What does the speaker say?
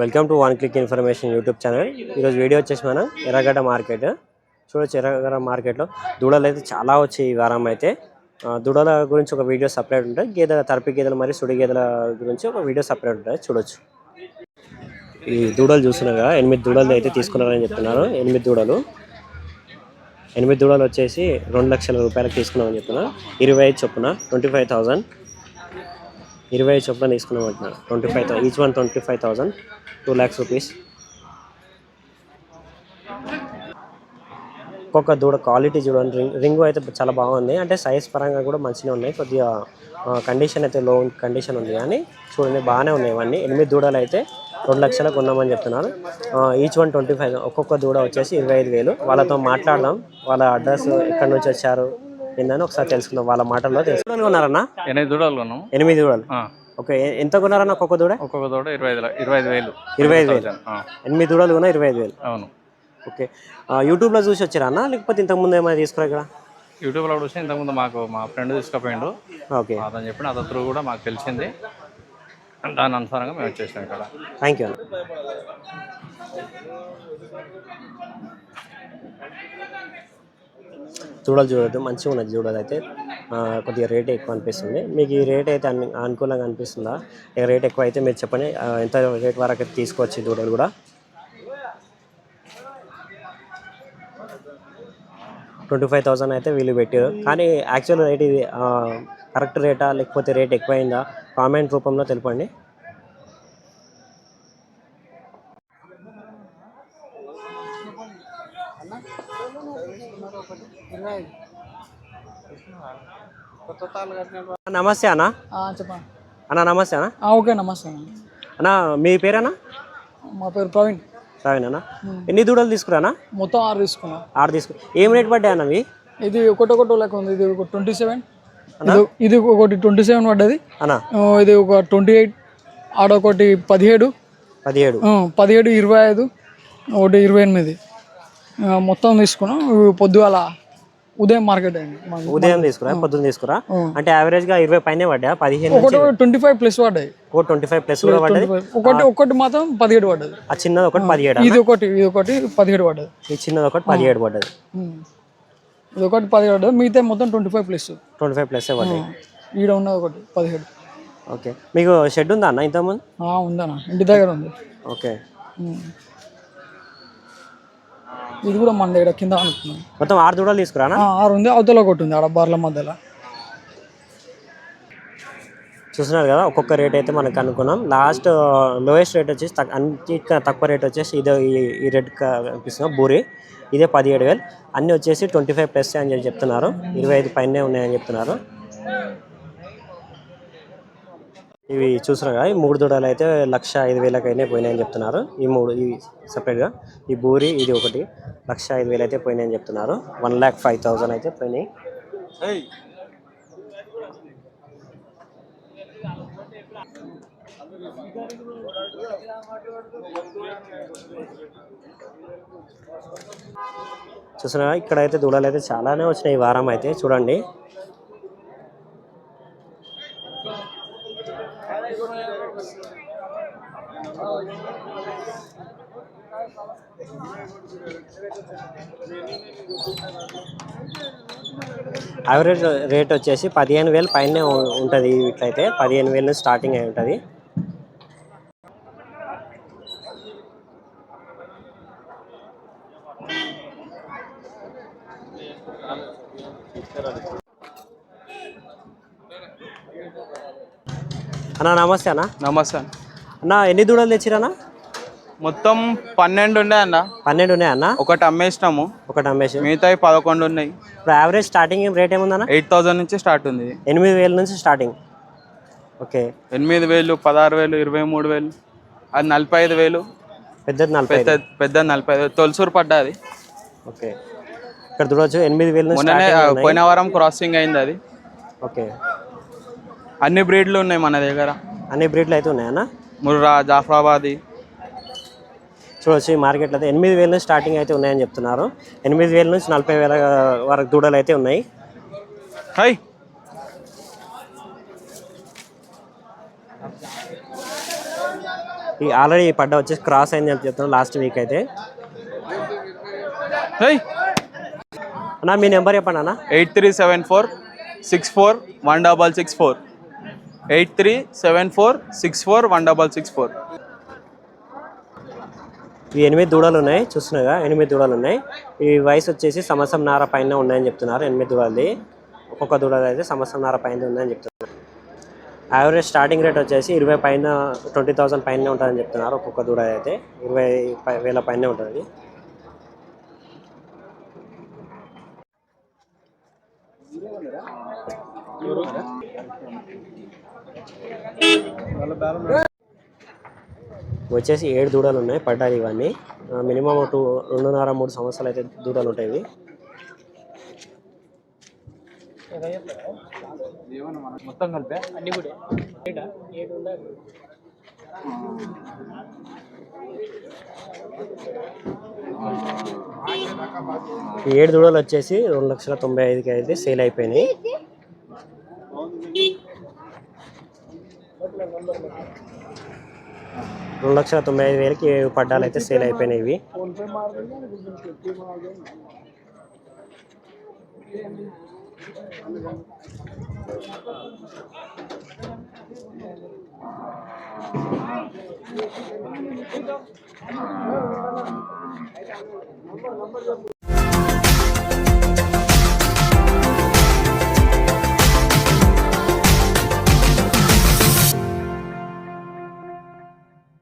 Welcome to one click information YouTube channel. ఈరోజు video వచ్చేసి మనం ఎర్రగడ్డ మార్కెట్. చూడొచ్చు ఎర్రగడ్డ మార్కెట్లో దూడలు అయితే చాలా వచ్చాయి ఈ వారం అయితే. దూడల గురించి ఒక వీడియో సపరేట్ ఉంటుంది. గేదెల తరపి గేదెలు మరియు సుడి గేదెల గురించి ఒక వీడియో సపరేట్ ఉంటుంది. చూడొచ్చు. ఈ దూడలు చూస్తున్నాగా ఎనిమిది దూడలు అయితే తీసుకున్నారని చెప్తున్నారు. ఎనిమిది దూడలు. ఎనిమిది దూడలు వచ్చేసి రెండు లక్షల రూపాయలకు తీసుకున్నామని చెప్తున్నారు. ఇరవై ఐదు చొప్పున ట్వంటీ ఫైవ్ థౌజండ్ ఇరవై ఐదు చొప్పున తీసుకున్నాం అంటున్నాను twenty five thousand each one twenty five thousand two lakhs rupees ఒక్కొక్క దూడ క్వాలిటీ చూడండి. రింగ్ రింగు అయితే చాలా బాగుంది. అంటే సైజ్ పరంగా కూడా మంచిగా ఉన్నాయి. కొద్దిగా కండిషన్ అయితే లో కండిషన్ ఉంది కానీ చూడండి బాగానే ఉన్నాయి ఇవన్నీ. ఎనిమిది దూడలు అయితే రెండు లక్షలకు కొన్నామని చెప్తున్నారు. ఈచ్ వన్ ట్వంటీ ఫైవ్ ఒక్కొక్క దూడ వచ్చేసి ఇరవై ఐదు వేలు. వాళ్ళతో మాట్లాడదాం. వాళ్ళ అడ్రస్ ఎక్కడి నుంచి వచ్చారు? ఏందని ఒకసారి తెలుసుకుందాం వాళ్ళ మాటల్లో తెలుసుకుని ఎనిమిది దూడలు కొన్నాము ఎనిమిది దూడలు? ఓకే ఎంత కొన్నారన్న ఒక్కొక్క దూడ? ఒక్కొక్క దూడ ఇరవై ఐదు ఇరవై ఐదు వేలు. ఇరవై ఐదు వేలు. ఎనిమిది దూడలు కొన్నా ఇరవై ఐదు వేలు. అవును. ఓకే యూట్యూబ్లో చూసి వచ్చారా అన్న? లేకపోతే ఇంతకుముందు ఏమైనా తీసుకురా ఇక్కడ? యూట్యూబ్లో చూసి ఇంతకుముందు మాకు మా ఫ్రెండ్ తీసుకుపోయిండు. ఓకే. అతను చెప్పిన అతని త్రూ కూడా మాకు తెలిసింది. దాని అనుసారంగా మేము వచ్చేసాం ఇక్కడ. థ్యాంక్ యూ అన్న. చూడాలి చూడదు మంచిగా ఉన్నది చూడాలి అయితే. కొద్దిగా రేట్ ఎక్కువ అనిపిస్తుంది. మీకు ఈ రేట్ అయితే అన్ని అనుకూలంగా అనిపిస్తుందా? ఇక రేట్ ఎక్కువ అయితే మీరు చెప్పండి. ఎంత రేట్ వరకు అయితే తీసుకోవచ్చు దూడలు కూడా? ట్వంటీ ఫైవ్ థౌసండ్ అయితే వీళ్ళు పెట్టారు. కానీ యాక్చువల్ రేట్ ఇది కరెక్ట్ రేటా లేకపోతే రేట్ ఎక్కువైందా? కామెంట్ రూపంలో తెలపండి. నమస్తే అన్న. చెప్పండి. అన్న నమస్తే అన్న. ఓకే నమస్తే అన్న. అన్న మీ పేరేనా మా పేరు ప్రవీణ్. రావేనా అన్న. ఎన్ని దూడలు తీసుకురానా? మొత్తం ఆరు తీసుకున్నా. ఆరు తీసుకు ఏం రేట్ పడ్డాయి అన్న అవి? ఇది ఒకటి ఒకటి లెక్క ఉంది. ఇది ఒక ట్వంటీ సెవెన్. ఇది ఒకటి ట్వంటీ సెవెన్ పడ్డది. అన్న? ఇది ఒక ట్వంటీ ఎయిట్. ఆడ ఒకటి పదిహేడు. పదిహేడు పదిహేడు ఇరవై ఐదు. ఒకటి ఇరవై ఎనిమిది. మొత్తం తీసుకున్నాం. పొద్దుగాల ఉదయం మార్కెట్ అయింది ఉదయం తీసుకురా పొద్దున్న తీసుకురా. అంటే యావరేజ్గా ఇరవై పైనే పడ్డా పదిహేను ఒకటి ట్వంటీ ఫైవ్ ప్లస్ పడ్డాయి. ఒక ట్వంటీ ఫైవ్ ప్లస్ కూడా పడ్డది ఒకటి ఒకటి మాత్రం పదిహేడు పడ్డది ఆ చిన్నది ఒకటి పదిహేడు? ఇది ఒకటి ఇది ఒకటి పదిహేడు పడ్డది ఈ చిన్నది ఒకటి పదిహేడు పడ్డది. ఇది ఒకటి పదిహేడు పడ్డది మిగతా మొత్తం twenty five plus twenty five plus పడ్డాయి ఈడ ఉన్నది ఒకటి పదిహేడు. ఓకే. మీకు షెడ్ ఉందా అన్న ఇంతకుముందు? ఉందన్న. ఇంటి దగ్గర ఉంది. ఓకే. ఇది కూడా మన దగ్గర కింద అనుకున్నాం మొత్తం ఆరు దూడలు తీసుకురానా? ఆరు ఉంది. అవతల ఒకటి ఉంది ఆడ బార్ల మధ్యలో. చూస్తున్నారు కదా ఒక్కొక్క రేట్ అయితే మనకు అనుకున్నాం. లాస్ట్ లోయెస్ట్ రేట్ వచ్చేసి తక్- అన్నిటికన్నా తక్కువ రేట్ వచ్చేసి ఇదే ఈ- ఈ రెడ్ కనిపిస్తుంది. బూరి ఇదే పదిహేడు వేలు. అన్నీ వచ్చేసి ట్వంటీ ఫైవ్ ప్లస్ అని చెప్తున్నారు. ఇరవై ఐదు పైనే ఉన్నాయని చెప్తున్నారు. ఇవి చూసినా కదా ఈ మూడు దూడలు అయితే లక్ష ఐదు వేలకైనా పోయినాయని చెప్తున్నారు. ఈ మూడు ఇవి సపరేట్గా ఈ బూరి ఇది ఒకటి లక్ష ఐదు వేలు అయితే పోయినాయని చెప్తున్నారు. వన్ ల్యాక్ ఫైవ్ థౌజండ్ అయితే పోయినాయి. చూసినా ఇక్కడైతే దూడలు అయితే చాలానే వచ్చినాయి ఈ వారం అయితే. చూడండి. యావరేజ్ రేట్ వచ్చేసి పదిహేను వేలు పైనే ఉంటుంది ఇట్లయితే. పదిహేను వేలు స్టార్టింగ్ అయి ఉంటుంది. అన్న నమస్తే అన్న. నమస్తే అన్న. ఎన్ని దూడలు తెచ్చిరన్నా? మొత్తం పన్నెండు ఉన్నాయి అన్న. పన్నెండు ఉన్నాయి అన్న? ఒకటి అమ్మేసినాము. ఒకటి అమ్మేసి మిగతాయి పదకొండు ఉన్నాయి. ఇప్పుడు యావరేజ్ స్టార్టింగ్ రేట్ ఏముందన్న? ఎయిట్ థౌజండ్ నుంచి స్టార్ట్ ఉంది. ఎనిమిది వేల నుంచి స్టార్టింగ్ ఓకే. ఎనిమిది వేలు పదహారు వేలు ఇరవై మూడు వేలు అది నలభై ఐదు వేలు. పెద్దది నలభై పెద్ద పెద్ద నలభై ఐదు. తొలసూరు పడ్డది ఓకే. ఇక్కడ చూడవచ్చు ఎనిమిది వేల మొన్ననే. పోయిన వారం క్రాసింగ్ అయింది అది. ఓకే. అన్ని బ్రీడ్లు ఉన్నాయి మన దగ్గర. అన్ని బ్రీడ్లు అయితే ఉన్నాయన్న ముర్రా జాఫరాబాది. చూడవచ్చు ఈ మార్కెట్లో అయితే ఎనిమిది వేల నుంచి స్టార్టింగ్ అయితే ఉన్నాయని చెప్తున్నారు. ఎనిమిది వేల నుంచి నలభై వేల వరకు దూడలు అయితే ఉన్నాయి. హై! ఈ ఆల్రెడీ ఈ పడ్డ వచ్చేసి క్రాస్ అయింది అని చెప్తున్నాను లాస్ట్ వీక్ అయితే. అన్న మీ నెంబర్ చెప్పండి అన్న. Eight three seven four six four one double six four. Eight three seven four six four one double six four. ఈ ఎనిమిది దూడలు ఉన్నాయి చూస్తున్నాగా? ఎనిమిది దూడలు ఉన్నాయి. ఈ వయసు వచ్చేసి సంవత్సరం నార పైన ఉన్నాయని చెప్తున్నారు ఎనిమిది దూడలది. ఒక్కొక్క దూడలు అయితే సంవత్సరం నార పైన ఉందని చెప్తున్నారు. యావరేజ్ స్టార్టింగ్ రేట్ వచ్చేసి ఇరవై పైన ట్వంటీ థౌసండ్ పైన ఉంటుందని చెప్తున్నారు ఒక్కొక్క దూడ అయితే. ఇరవై వేల పైన ఉంటుంది. వచ్చేసి ఏడు దూడలు ఉన్నాయి పడ్డాయి ఇవన్నీ. మినిమం టూ రెండున్నర మూడు సంవత్సరాలు అయితే దూడలు ఉంటాయి ఇవి. మొత్తం కలిపే? ఈ ఏడు దూడలు వచ్చేసి రెండు లక్షల తొంభై ఐదుకి అయితే సేల్ అయిపోయినాయి. రెండు లక్షల తొంభై ఐదు వేలకి ఏడు పడ్డాలు అయితే సేల్ అయిపోయినాయి ఇవి.